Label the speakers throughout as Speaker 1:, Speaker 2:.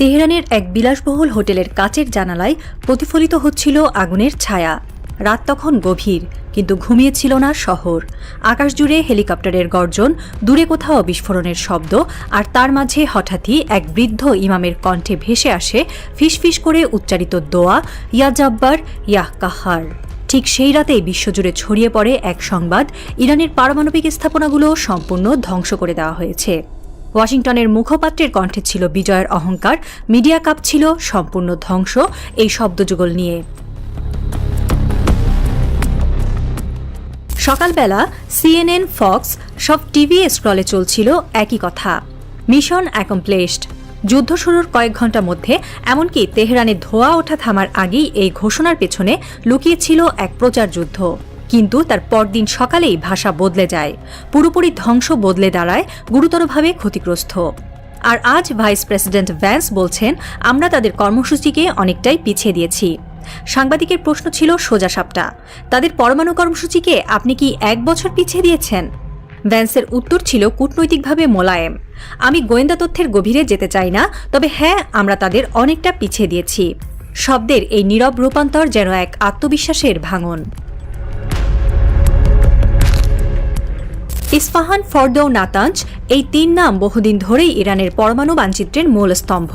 Speaker 1: তেহরানের এক বিলাসবহুল হোটেলের কাচের জানালায় প্রতিফলিত হচ্ছিল আগুনের ছায়া। রাত তখন গভীর, কিন্তু ঘুমিয়েছিল না শহর। আকাশ জুড়ে হেলিকপ্টারের গর্জন, দূরে কোথাও বিস্ফোরণের শব্দ, আর তার মাঝে হঠাৎই এক বৃদ্ধ ইমামের কণ্ঠে ভেসে আসে ফিসফিস করে উচ্চারিত দোয়া, ইয়া জাব্বার, ইয়াহ কাহার। ঠিক সেই রাতেই বিশ্বজুড়ে ছড়িয়ে পড়ে এক সংবাদ, ইরানের পারমাণবিক স্থাপনাগুলো সম্পূর্ণ ধ্বংস করে দেওয়া হয়েছে। ওয়াশিংটনের মুখপাত্রের কণ্ঠে ছিল বিজয়ের অহংকার, মিডিয়া কাপ ছিল সম্পূর্ণ ধ্বংস, এই শব্দযুগল নিয়ে। সকালবেলা সিএনএন, ফক্স, সব টিভি স্ক্রলে চলছিল একই কথা। মিশন অ্যাকমপ্লেসড যুদ্ধ শুরুর কয়েক ঘণ্টা মধ্যে, এমনকি তেহরানে ধোয়া ওঠা থামার আগেই এই ঘোষণার পেছনে লুকিয়েছিল এক প্রচার যুদ্ধ। কিন্তু তার পরদিন সকালেই ভাষা বদলে যায়। পুরোপুরি ধ্বংস বদলে দাঁড়ায়, গুরুতরভাবে ক্ষতিগ্রস্ত। আর আজ ভাইস প্রেসিডেন্ট ভ্যান্স বলছেন, আমরা তাদের কর্মসূচিকে অনেকটাই পিছিয়ে দিয়েছি। সাংবাদিকের প্রশ্ন ছিল সোজা সাপটা, তাদের পরমাণু কর্মসূচিকে আপনি কি এক বছর পিছিয়ে দিয়েছেন? ভ্যান্সের উত্তর ছিল কূটনৈতিকভাবে মোলায়েম, আমি গোয়েন্দা তথ্যের গভীরে যেতে চাই না, তবে হ্যাঁ আমরা তাদের অনেকটা পিছিয়ে দিয়েছি। শব্দের এই নীরব রূপান্তর যেন এক আত্মবিশ্বাসের ভাঙন। ইস্পাহান ফর্দৌ নাতাঞ্জ এই তিন নাম বহুদিন ধরেই ইরানের পরমাণু মানচিত্রের মূল স্তম্ভ।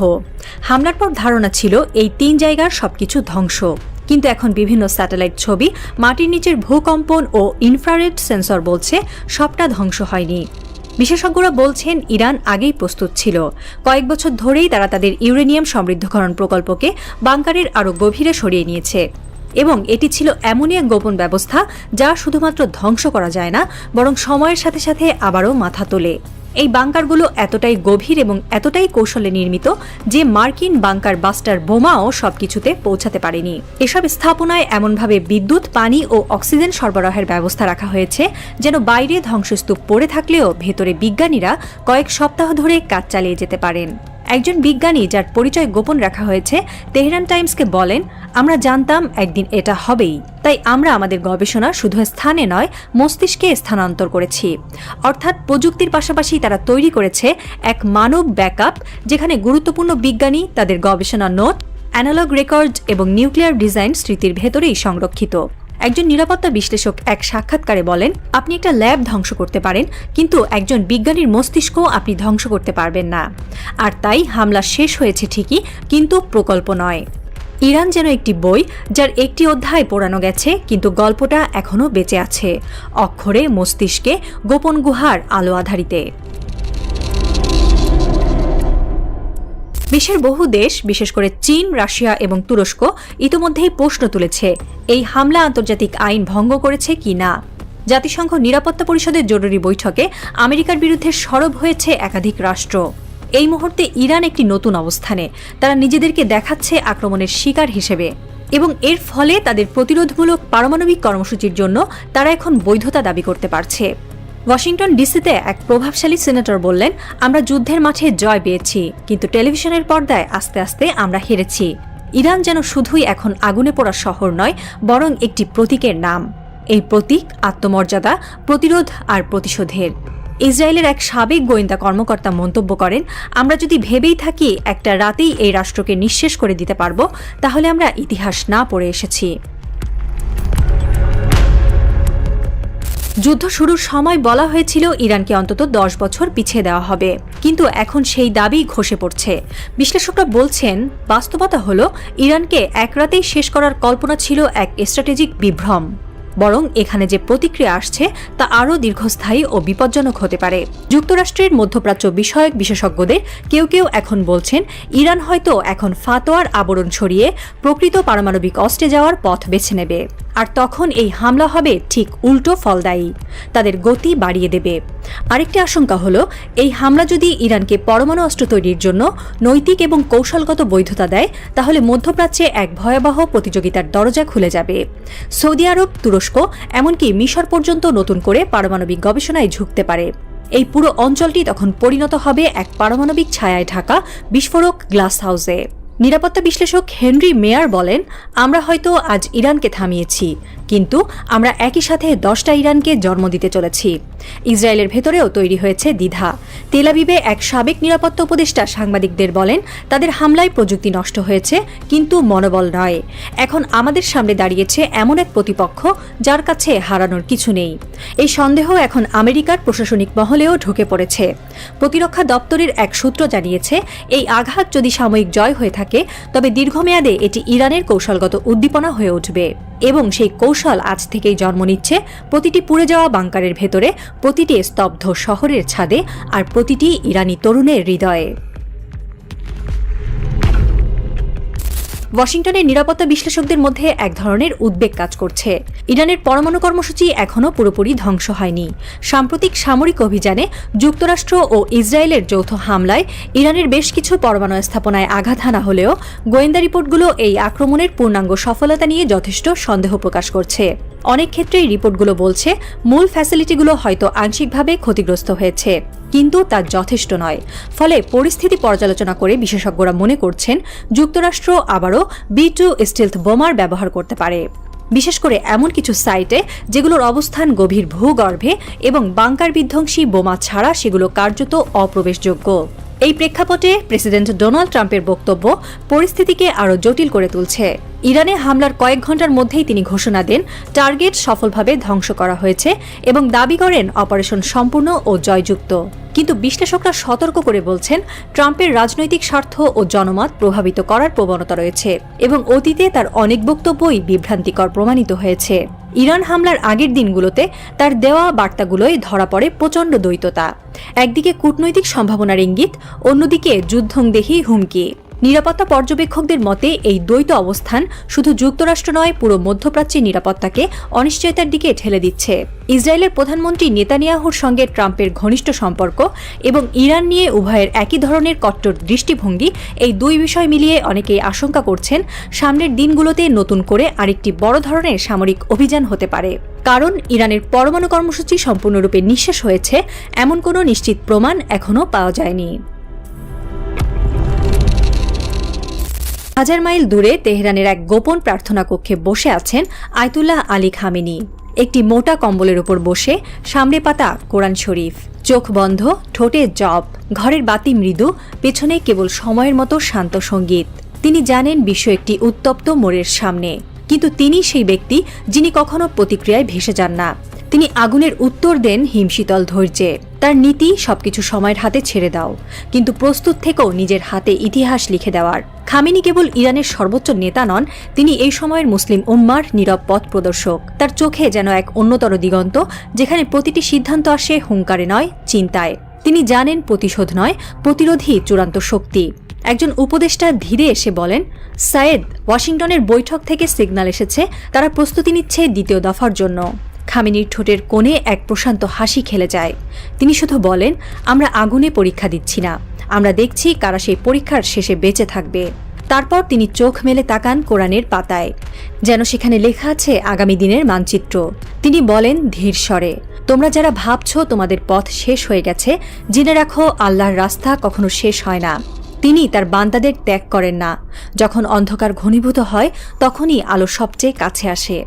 Speaker 1: হামলার পর ধারণা ছিল এই তিন জায়গার সবকিছু ধ্বংস। কিন্তু এখন বিভিন্ন স্যাটেলাইট ছবি মাটির নিচের ভূকম্পন ও ইনফ্রারেড সেন্সর বলছে সবটা ধ্বংস হয়নি। বিশেষজ্ঞরা বলছেন ইরান আগেই প্রস্তুত ছিল। কয়েক বছর ধরেই তারা তাদের ইউরেনিয়াম সমৃদ্ধকরণ প্রকল্পকে বাংকারের আরও গভীরে সরিয়ে নিয়েছে। এবং এটি ছিল এমনই এক গোপন ব্যবস্থা, যা শুধুমাত্র ধ্বংস করা যায় না, বরং সময়ের সাথে সাথে আবারও মাথা তোলে। এই বাংকারগুলো এতটাই গভীর এবং এতটাই কৌশলে নির্মিত যে মার্কিন বাংকার বাস্টার বোমাও সবকিছুতে পৌঁছাতে পারেনি। এসব স্থাপনায় এমনভাবে বিদ্যুৎ, পানি ও অক্সিজেন সরবরাহের ব্যবস্থা রাখা হয়েছে, যেন বাইরে ধ্বংসস্তূপ পড়ে থাকলেও ভেতরে বিজ্ঞানীরা কয়েক সপ্তাহ ধরে কাজ চালিয়ে যেতে পারেন। একজন বিজ্ঞানী যার পরিচয় গোপন রাখা হয়েছে, তেহরান টাইমসকে বলেন, আমরা জানতাম একদিন এটা হবেই। তাই আমরা আমাদের গবেষণা শুধু স্থানে নয়, মস্তিষ্কে স্থানান্তর করেছি। অর্থাৎ প্রযুক্তির পাশাপাশি তারা তৈরি করেছে এক মানব ব্যাকআপ, যেখানে গুরুত্বপূর্ণ বিজ্ঞানী তাদের গবেষণা নোট, অ্যানালগ রেকর্ড এবং নিউক্লিয়ার ডিজাইন স্মৃতির ভেতরেই সংরক্ষিত। একজন নিরাপত্তা বিশ্লেষক এক সাক্ষাৎকারে বলেন, আপনি একটা ল্যাব ধ্বংস করতে পারেন, কিন্তু একজন বিজ্ঞানীর মস্তিষ্ক আপনি ধ্বংস করতে পারবেন না। আর তাই হামলা শেষ হয়েছে ঠিকই, কিন্তু প্রকল্প নয়। ইরান যেন একটি বই, যার একটি অধ্যায় পড়ানো গেছে, কিন্তু গল্পটা এখনও বেঁচে আছে। অক্ষরে মস্তিষ্কে গোপন গুহার আলো আধারিতে। বিশ্বের বহু দেশ, বিশেষ করে চীন, রাশিয়া এবং তুরস্ক, ইতোমধ্যেই প্রশ্ন তুলেছে, এই হামলা আন্তর্জাতিক আইন ভঙ্গ করেছে কি না জাতিসংঘ নিরাপত্তা পরিষদের জরুরি বৈঠকে আমেরিকার বিরুদ্ধে সরব হয়েছে একাধিক রাষ্ট্র। এই মুহূর্তে ইরান একটি নতুন অবস্থানে, তারা নিজেদেরকে দেখাচ্ছে আক্রমণের শিকার হিসেবে এবং এর ফলে তাদের প্রতিরোধমূলক পারমাণবিক কর্মসূচির জন্য তারা এখন বৈধতা দাবি করতে পারছে। ওয়াশিংটন ডিসিতে এক প্রভাবশালী সিনেটর বললেন, আমরা যুদ্ধের মাঠে জয় পেয়েছি, কিন্তু টেলিভিশনের পর্দায় আস্তে আস্তে আমরা হেরেছি। ইরান যেন শুধুই এখন আগুনে পড়া শহর নয়, বরং একটি প্রতীকের নাম। এই প্রতীক আত্মমর্যাদা, প্রতিরোধ আর প্রতিশোধের। ইসরায়েলের এক সাবেক গোয়েন্দা কর্মকর্তা মন্তব্য করেন, আমরা যদি ভেবেই থাকি একটা রাতেই এই রাষ্ট্রকে নিঃশেষ করে দিতে পারব, তাহলে আমরা ইতিহাস না পড়ে এসেছি। যুদ্ধ শুরুর সময় বলা হয়েছিল ইরানকে অন্তত দশ বছর পিছিয়ে দেওয়া হবে। কিন্তু এখন সেই দাবি ঘষে পড়ছে। বিশ্লেষকরা বলছেন, বাস্তবতা হল, ইরানকে এক রাতেই শেষ করার কল্পনা ছিল এক স্ট্র্যাটেজিক বিভ্রম। বরং এখানে যে প্রতিক্রিয়া আসছে, তা আরও দীর্ঘস্থায়ী ও বিপজ্জনক হতে পারে। যুক্তরাষ্ট্রের মধ্যপ্রাচ্য বিষয়ক বিশেষজ্ঞদের কেউ কেউ এখন বলছেন, ইরান হয়তো এখন ফাতোয়ার আবরণ ছড়িয়ে প্রকৃত পারমাণবিক অস্ত্রে যাওয়ার পথ বেছে নেবে। আর তখন এই হামলা হবে ঠিক উল্টো ফলদায়ী তাদের গতি বাড়িয়ে দেবে। আরেকটি আশঙ্কা হলো, এই হামলা যদি ইরানকে পরমাণু অস্ত্র তৈরির জন্য নৈতিক এবং কৌশলগত বৈধতা দেয়, তাহলে মধ্যপ্রাচ্যে এক ভয়াবহ প্রতিযোগিতার দরজা খুলে যাবে। সৌদি আরব, তুরস্ক এমনকি মিশর পর্যন্ত নতুন করে পারমাণবিক গবেষণায় ঝুঁকতে পারে। এই পুরো অঞ্চলটি তখন পরিণত হবে এক পারমাণবিক ছায়ায় ঢাকা বিস্ফোরক গ্লাস হাউসে নিরাপত্তা বিশ্লেষক হেনরি মেয়ার বলেন আমরা হয়তো আজ ইরানকে থামিয়েছি। কিন্তু আমরা একই সাথে দশটা ইরানকে জন্ম দিতে চলেছি। ইসরায়েলের ভেতরেও তৈরি হয়েছে দ্বিধা। তেলাবিবে এক সাবেক নিরাপত্তা উপদেষ্টা সাংবাদিকদের বলেন, তাদের হামলায় প্রযুক্তি নষ্ট হয়েছে, কিন্তু মনোবল নয়। এখন আমাদের সামনে দাঁড়িয়েছে এমন এক প্রতিপক্ষ যার কাছে হারানোর কিছু নেই। এই সন্দেহ এখন আমেরিকার প্রশাসনিক মহলেও ঢুকে পড়েছে। প্রতিরক্ষা দপ্তরের এক সূত্র জানিয়েছে, এই আঘাত যদি সাময়িক জয় হয়ে থাকে, তবে দীর্ঘমেয়াদে এটি ইরানের কৌশলগত উদ্দীপনা হয়ে উঠবে। এবং সেই কৌশল আজ থেকেই জন্ম নিচ্ছে প্রতিটি পুড়ে যাওয়া বাংকারের ভেতরে, প্রতিটি স্তব্ধ শহরের ছাদে আর প্রতিটি ইরানি তরুণের হৃদয়ে। ওয়াশিংটনের নিরাপত্তা বিশ্লেষকদের মধ্যে এক ধরনের উদ্বেগ কাজ করছে। ইরানের পরমাণু কর্মসূচি এখনও পুরোপুরি ধ্বংস হয়নি। সাম্প্রতিক সামরিক অভিযানে যুক্তরাষ্ট্র ও ইসরায়েলের যৌথ হামলায় ইরানের বেশ কিছু পরমাণু স্থাপনায় আঘাত হানা হলেও গোয়েন্দা রিপোর্টগুলো এই আক্রমণের পূর্ণাঙ্গ সফলতা নিয়ে যথেষ্ট সন্দেহ প্রকাশ করছে। অনেক ক্ষেত্রেই রিপোর্টগুলো বলছে, মূল ফ্যাসিলিটিগুলো হয়তো আংশিকভাবে ক্ষতিগ্রস্ত হয়েছে, কিন্তু তা যথেষ্ট নয়। ফলে পরিস্থিতি পর্যালোচনা করে বিশেষজ্ঞরা মনে করছেন, যুক্তরাষ্ট্র আবারও বি টু স্টিলথ বোমার ব্যবহার করতে পারে। বিশেষ করে এমন কিছু সাইটে যেগুলোর অবস্থান গভীর ভূগর্ভে এবং বাংকার বিধ্বংসী বোমা ছাড়া সেগুলো কার্যত অপ্রবেশযোগ্য। এই প্রেক্ষাপটে প্রেসিডেন্ট ডোনাল্ড ট্রাম্পের বক্তব্য পরিস্থিতিকে আরও জটিল করে তুলছে। ইরানে হামলার কয়েক ঘণ্টার মধ্যেই তিনি ঘোষণা দেন, টার্গেট সফলভাবে ধ্বংস করা হয়েছে এবং দাবি করেন অপারেশন সম্পূর্ণ ও জয়যুক্ত। কিন্তু বিশ্লেষকরা সতর্ক করে বলছেন, ট্রাম্পের রাজনৈতিক স্বার্থ ও জনমত প্রভাবিত করার প্রবণতা রয়েছে এবং অতীতে তার অনেক বক্তব্যই বিভ্রান্তিকর প্রমাণিত হয়েছে। ইরান হামলার আগের দিনগুলোতে তার দেওয়া বার্তাগুলোয় ধরা পড়ে প্রচণ্ড দ্বৈততা। একদিকে কূটনৈতিক সম্ভাবনার ইঙ্গিত, অন্যদিকে যুদ্ধংদেহী হুমকি। নিরাপত্তা পর্যবেক্ষকদের মতে, এই দ্বৈত অবস্থান শুধু যুক্তরাষ্ট্র নয়, পুরো মধ্যপ্রাচ্যের নিরাপত্তাকে অনিশ্চয়তার দিকে ঠেলে দিচ্ছে। ইসরায়েলের প্রধানমন্ত্রী নেতানিয়াহুর সঙ্গে ট্রাম্পের ঘনিষ্ঠ সম্পর্ক এবং ইরান নিয়ে উভয়ের একই ধরনের কট্টর দৃষ্টিভঙ্গি এই দুই বিষয় মিলিয়ে অনেকেই আশঙ্কা করছেন, সামনের দিনগুলোতে নতুন করে আরেকটি বড় ধরনের সামরিক অভিযান হতে পারে। কারণ, ইরানের পরমাণু কর্মসূচি সম্পূর্ণরূপে নিঃশেষ হয়েছে, এমন কোনো নিশ্চিত প্রমাণ এখনও পাওয়া যায়নি। হাজার মাইল দূরে তেহরানের এক গোপন প্রার্থনা কক্ষে বসে আছেন আয়তুল্লাহ আলী খামেনি। একটি মোটা কম্বলের উপর বসে সামনে পাতা কোরআন শরীফ। চোখ বন্ধ, ঠোঁটে জব। ঘরের বাতি মৃদু, পেছনে কেবল সময়ের মতো শান্ত সংগীত। তিনি জানেন বিশ্ব একটি উত্তপ্ত মোড়ের সামনে। কিন্তু তিনি সেই ব্যক্তি যিনি কখনো প্রতিক্রিয়ায় ভেসে যান না। তিনি আগুনের উত্তর দেন হিমশীতল ধৈর্যে। তার নীতি সবকিছু সময়ের হাতে ছেড়ে দাও, কিন্তু প্রস্তুত থেকেও নিজের হাতে ইতিহাস লিখে দেওয়ার। খামিনি কেবল ইরানের সর্বোচ্চ নেতা নন, তিনি এই সময়ের মুসলিম উম্মার নীরব পথ প্রদর্শক। তার চোখে যেন এক অন্যতর দিগন্ত, যেখানে প্রতিটি সিদ্ধান্ত আসে হুঙ্কারে নয়, চিন্তায়। তিনি জানেন প্রতিশোধ নয়, প্রতিরোধী চূড়ান্ত শক্তি। একজন উপদেষ্টা ধীরে এসে বলেন, সায়েদ, ওয়াশিংটনের বৈঠক থেকে সিগন্যাল এসেছে, তারা প্রস্তুতি নিচ্ছে দ্বিতীয় দফার জন্য। খামিনির ঠোঁটের কোণে এক প্রশান্ত হাসি খেলে যায়। তিনি শুধু বলেন, আমরা আগুনে পরীক্ষা দিচ্ছি না। আমরা দেখছি কারা সেই পরীক্ষার শেষে বেঁচে থাকবে। তারপর তিনি চোখ মেলে তাকান কোরআনের পাতায়। যেন সেখানে লেখা আছে আগামী দিনের মানচিত্র। তিনি বলেন, ধীর স্বরে। তোমরা যারা ভাবছ তোমাদের পথ শেষ হয়ে গেছে, জেনে রাখো আল্লাহর রাস্তা কখনো শেষ হয় না। তিনি তার বান্দাদের ত্যাগ করেন না। যখন অন্ধকার ঘনীভূত হয়, তখনই আলো সবচেয়ে কাছে আসে।